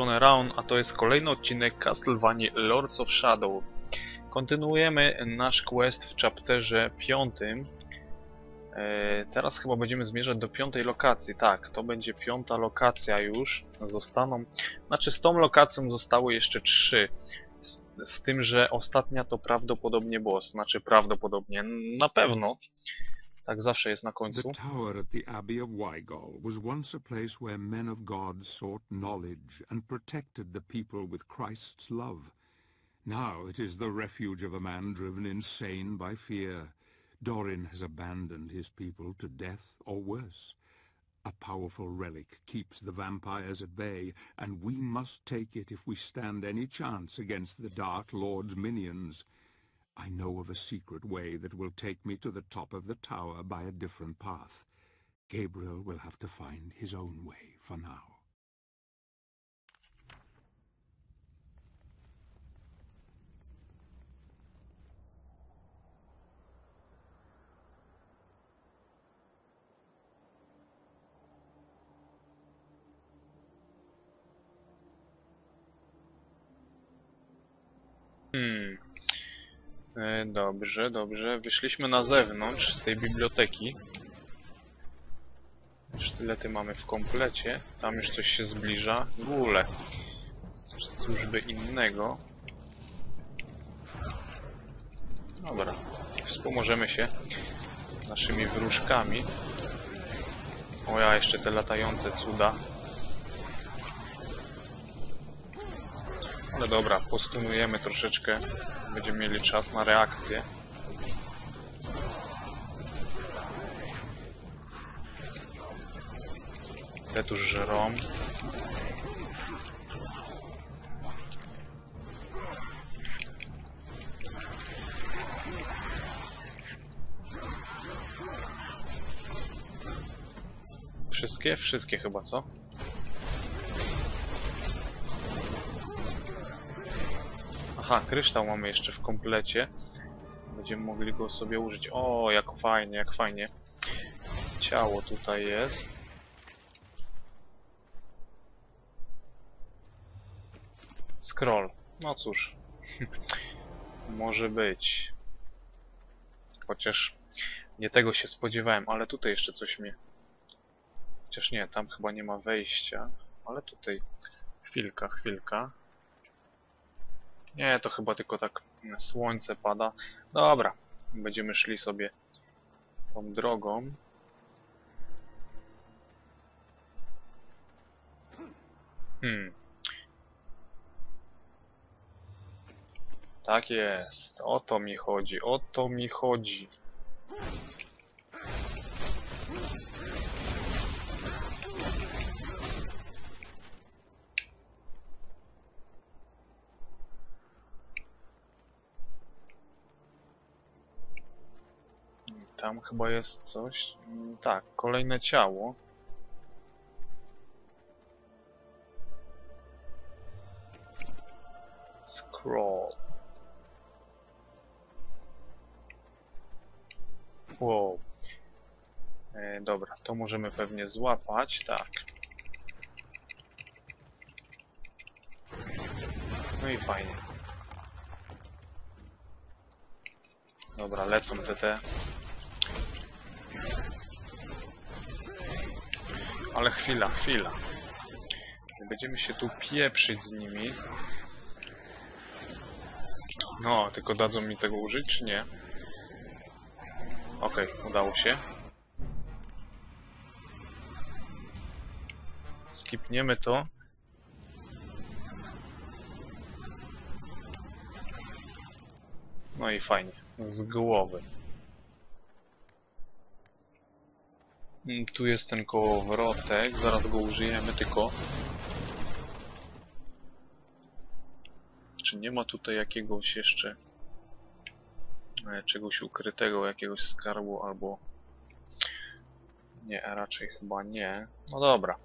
Strony Raun, a to jest kolejny odcinek Castlevania Lords of Shadow. Kontynuujemy nasz quest w chapterze piątym. E, teraz chyba będziemy zmierzać do piątej lokacji. Tak, to będzie piąta lokacja już. Zostaną... Znaczy z tą lokacją zostały jeszcze trzy. Z, z tym, że ostatnia to prawdopodobnie boss. Znaczy prawdopodobnie, na pewno. Tak zawsze jest na The tower at the Abbey of Wygol was once a place where men of God sought knowledge and protected the people with Christ's love. Now it is the refuge of a man driven insane by fear. Dorin has abandoned his people to death or worse. A powerful relic keeps the vampires at bay, and we must take it if we stand any chance against the Dark Lord's minions. I know of a secret way that will take me to the top of the tower by a different path. Gabriel will have to find his own way for now. Hmm. E, dobrze, dobrze. Wyszliśmy na zewnątrz z tej biblioteki. Sztylety mamy w komplecie. Tam już coś się zbliża. W ogóle. Z służby innego. Dobra. Wspomożemy się naszymi wróżkami. O ja, jeszcze te latające cuda. Ale dobra, postunujemy troszeczkę. Będziemy mieli czas na reakcję. Te żerą. Wszystkie? Wszystkie chyba, co? Aha, kryształ mamy jeszcze w komplecie. Będziemy mogli go sobie użyć. O, jak fajnie, jak fajnie. Ciało tutaj jest. Scroll. No cóż. Może być. Chociaż nie tego się spodziewałem, ale tutaj jeszcze coś mnie... Chociaż nie, tam chyba nie ma wejścia. Ale tutaj... Chwilka, chwilka. Nie, to chyba tylko tak słońce pada. Dobra, będziemy szli sobie tą drogą. Hmm. Tak jest. O to mi chodzi. O to mi chodzi. Tam chyba jest coś. Mm, Tak, kolejne ciało. Scroll. Wow. E, dobra, to możemy pewnie złapać, tak. No i fajnie. Dobra, lecą te te. Ale chwila, chwila. Będziemy się tu pieprzyć z nimi. No, tylko dadzą mi tego użyć, czy nie? Okej, udało się. Skipniemy to. No i fajnie. Z głowy. Tu jest ten kołowrotek, zaraz go użyjemy, tylko... Czy nie ma tutaj jakiegoś jeszcze... e, czegoś ukrytego, jakiegoś skarbu albo... Nie, raczej chyba nie. No dobra.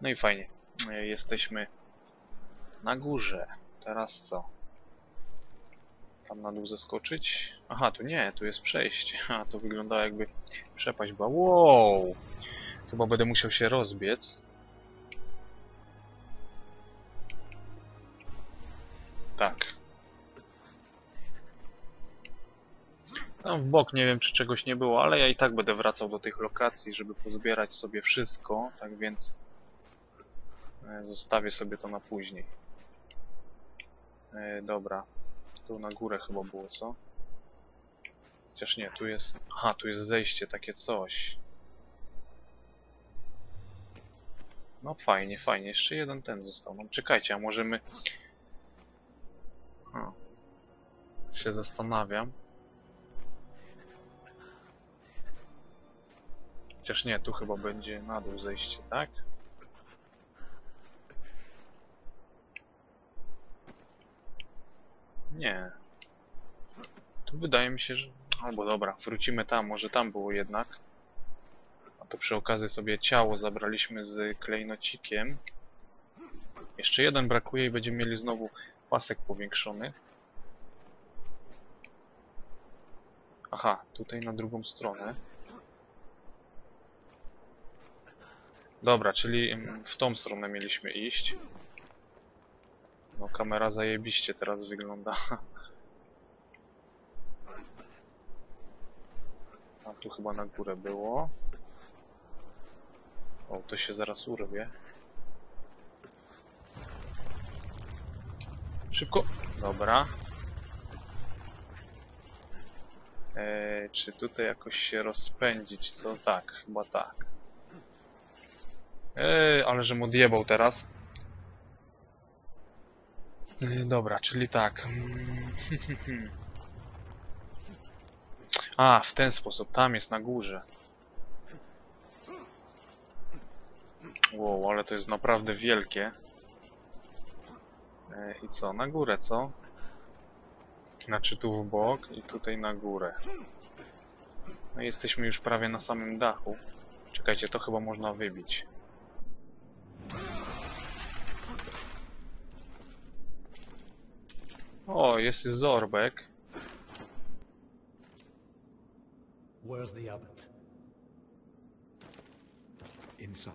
No i fajnie. E, Jesteśmy na górze. Teraz co? Tam na dół zeskoczyć? Aha, tu nie, tu jest przejście. A, to wygląda jakby przepaść była. Wow! Chyba będę musiał się rozbiec. Tak. Tam w bok nie wiem czy czegoś nie było, ale ja i tak będę wracał do tych lokacji, żeby pozbierać sobie wszystko, tak więc zostawię sobie to na później. E, dobra, tu na górę chyba było, co? Chociaż nie, tu jest... Aha, tu jest zejście, takie coś. No fajnie, fajnie. Jeszcze jeden ten został. No czekajcie, a możemy... O. Się zastanawiam. Chociaż nie, tu chyba będzie na dół zejście, tak? Nie. Tu wydaje mi się, że... Albo dobra, wrócimy tam, może tam było jednak. A to przy okazji sobie ciało zabraliśmy z klejnocikiem. Jeszcze jeden brakuje i będziemy mieli znowu pasek powiększony. Aha, tutaj na drugą stronę. Dobra, czyli mm, w tą stronę mieliśmy iść. No kamera zajebiście teraz wygląda. Tu chyba na górę było. O, to się zaraz urwie. Szybko. Dobra. Eee, czy tutaj jakoś się rozpędzić, co? Tak, chyba tak. Eee, ale że mu odjebał teraz. Eee, dobra, czyli tak. A, w ten sposób. Tam jest na górze. Wow, ale to jest naprawdę wielkie. E, I co? Na górę, co? Znaczy tu w bok i tutaj na górę. No jesteśmy już prawie na samym dachu. Czekajcie, to chyba można wybić. O, jest Zorbek. Bonis the abbot? Inside.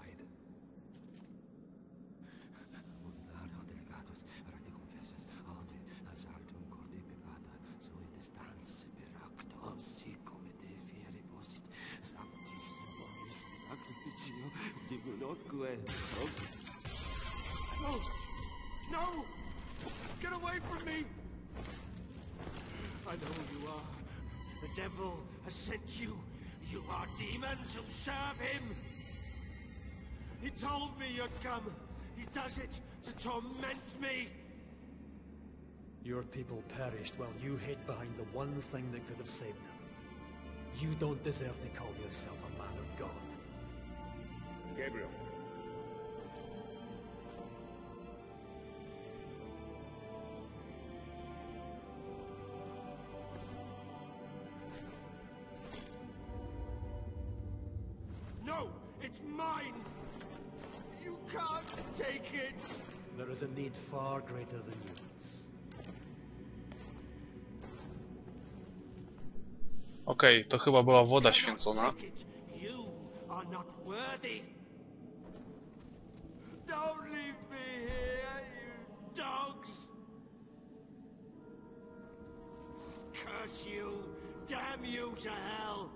No! No! Get away from me! I know who you are. The devil has sent you. You are demons who serve him. He told me you'd come. He does it to torment me. Your people perished while you hid behind the one thing that could have saved them. You don't deserve to call yourself a man of God. Gabriel. is a need far greater than yours. Okej, okay, to chyba była woda święcona. You! Damn you to hell!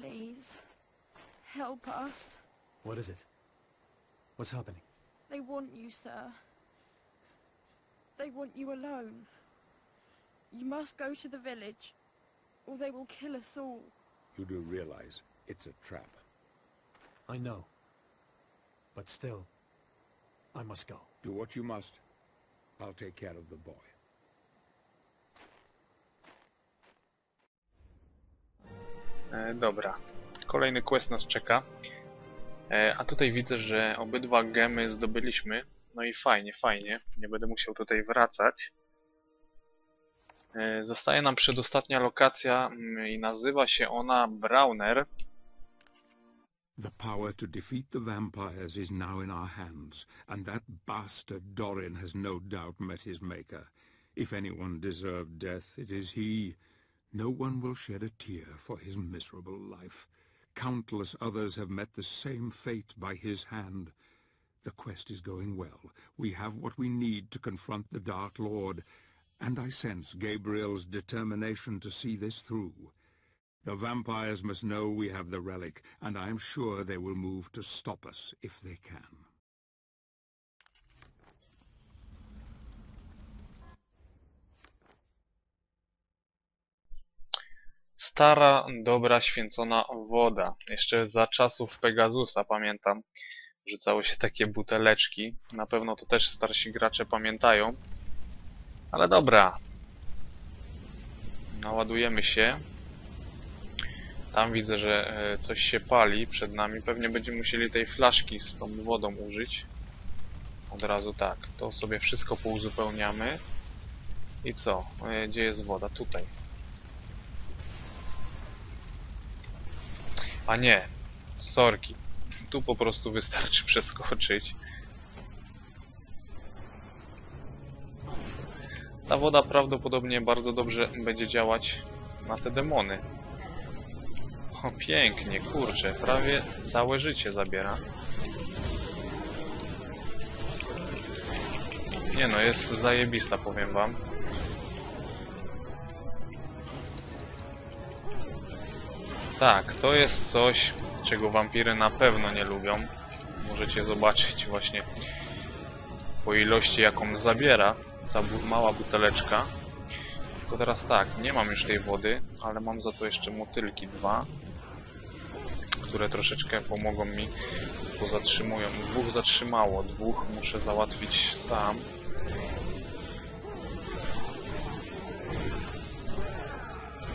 Please. Help us. What is it? What's happening? They want you, sir. They want you alone. You must go to the village, or they will kill us all. You do realize it's a trap. I know. But still, I must go. Do what you must. I'll take care of the boy. E, dobra, kolejny quest nas czeka. E, a tutaj widzę, że obydwa gemy zdobyliśmy. No i fajnie, fajnie. Nie będę musiał tutaj wracać. E, zostaje nam przedostatnia lokacja mm, i nazywa się ona Browner. The power to defeat the vampires is now in our hands, and that bastard Dorin has no doubt met his maker. If anyone deserved death, it is he. No one will shed a tear for his miserable life. Countless others have met the same fate by his hand. The quest is going well. We have what we need to confront the Dark Lord, and I sense Gabriel's determination to see this through. The vampires must know we have the relic, and I am sure they will move to stop us if they can. Stara, dobra, święcona woda. Jeszcze za czasów Pegasusa pamiętam. Rzucało się takie buteleczki. Na pewno to też starsi gracze pamiętają. Ale dobra. Naładujemy się. Tam widzę, że e, coś się pali przed nami. Pewnie będziemy musieli tej flaszki z tą wodą użyć. Od razu tak. To sobie wszystko pouzupełniamy. I co? E, Gdzie jest woda? Tutaj. A nie. Sorki. Tu po prostu wystarczy przeskoczyć. Ta woda prawdopodobnie bardzo dobrze będzie działać na te demony. O, pięknie, kurczę, prawie całe życie zabiera. Nie no, jest zajebista, powiem wam. Tak, to jest coś, czego wampiry na pewno nie lubią. Możecie zobaczyć właśnie po ilości jaką zabiera ta mała buteleczka. Tylko teraz tak, nie mam już tej wody, ale mam za to jeszcze motylki dwa, które troszeczkę pomogą mi, bo zatrzymują. Dwóch zatrzymało, dwóch muszę załatwić sam.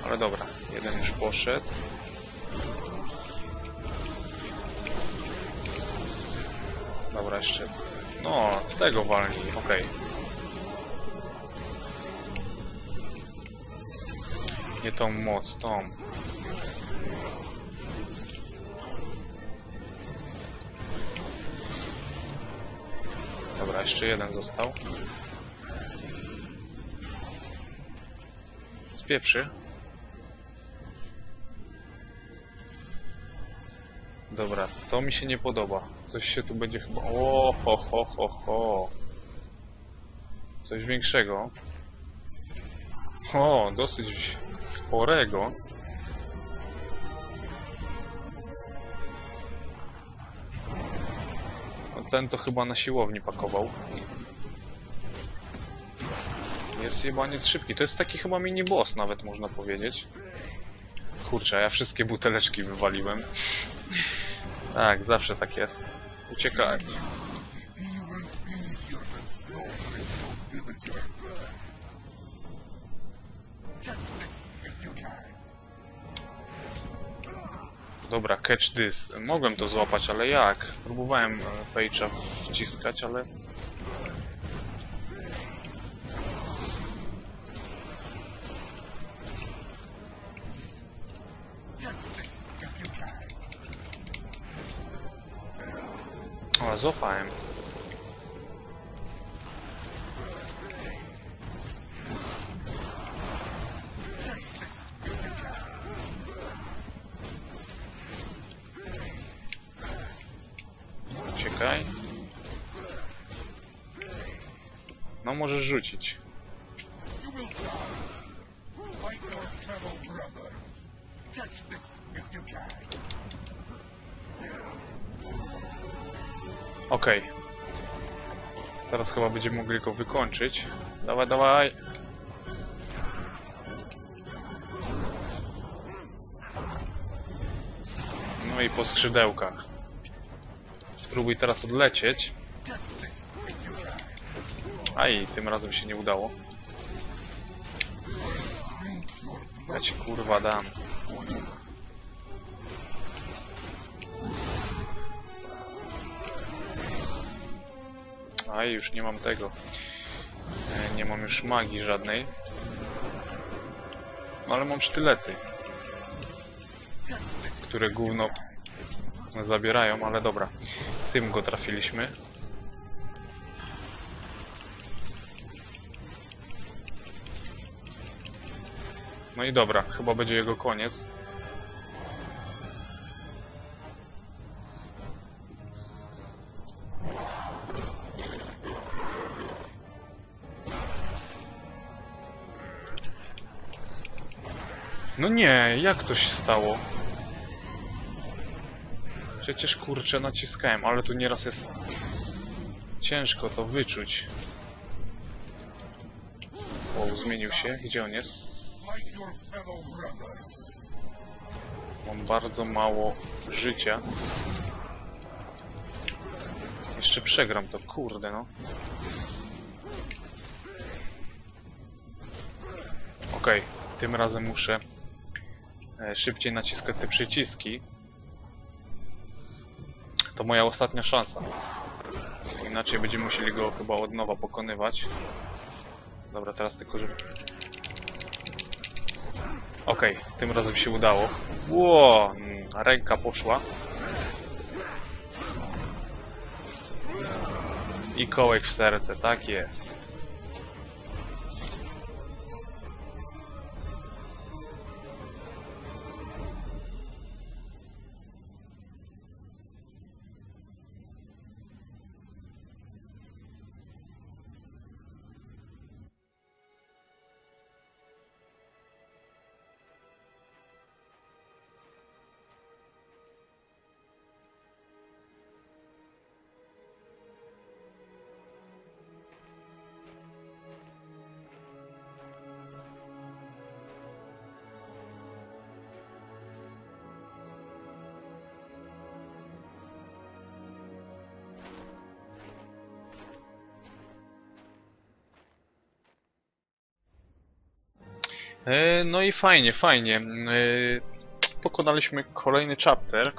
Ale dobra, jeden już poszedł. Dobra, jeszcze. No, w tego walnij, okej. Nie tą moc, tą. Dobra, jeszcze jeden został. Spieprzy. Dobra, to mi się nie podoba. Coś się tu będzie chyba... O, ho, ho, ho, ho. Coś większego. O, dosyć sporego. No, ten to chyba na siłowni pakował. Jest jebaniec szybki. To jest taki chyba mini boss nawet można powiedzieć. Kurczę, ja wszystkie buteleczki wywaliłem. Tak, zawsze tak jest. Uciekać. Dobra, catch this. Mogłem to złapać, ale jak? Próbowałem e, Page'a wciskać, ale... O, złapałem. Uciekaj. No możesz Okej. Teraz chyba będziemy mogli go wykończyć. Dawaj, dawaj. No i po skrzydełkach. Spróbuj teraz odlecieć. A i tym razem się nie udało. Ja ci kurwa dam. A już nie mam tego. E, Nie mam już magii żadnej. Ale mam sztylety. Które gówno zabierają, ale dobra. Tym go trafiliśmy. No i dobra, chyba będzie jego koniec. No nie, jak to się stało? Przecież kurczę naciskałem, ale tu nieraz jest ciężko to wyczuć. O, zmienił się. Gdzie on jest? Mam bardzo mało życia. Jeszcze przegram to, kurde no. Okej, tym razem muszę szybciej naciskać te przyciski. To moja ostatnia szansa. Inaczej będziemy musieli go chyba od nowa pokonywać. Dobra, teraz tylko żeby... Okej, tym razem się udało. Ło, mm, ręka poszła. I kołek w serce, tak jest. No i fajnie, fajnie. E, Pokonaliśmy kolejny chapter,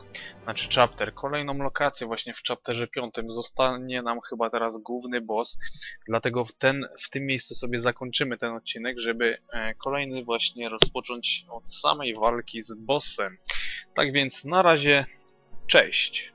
znaczy chapter, kolejną lokację właśnie w chapterze piątym. Zostanie nam chyba teraz główny boss, dlatego w, ten, w tym miejscu sobie zakończymy ten odcinek, żeby e, kolejny właśnie rozpocząć od samej walki z bossem. Tak więc na razie, cześć!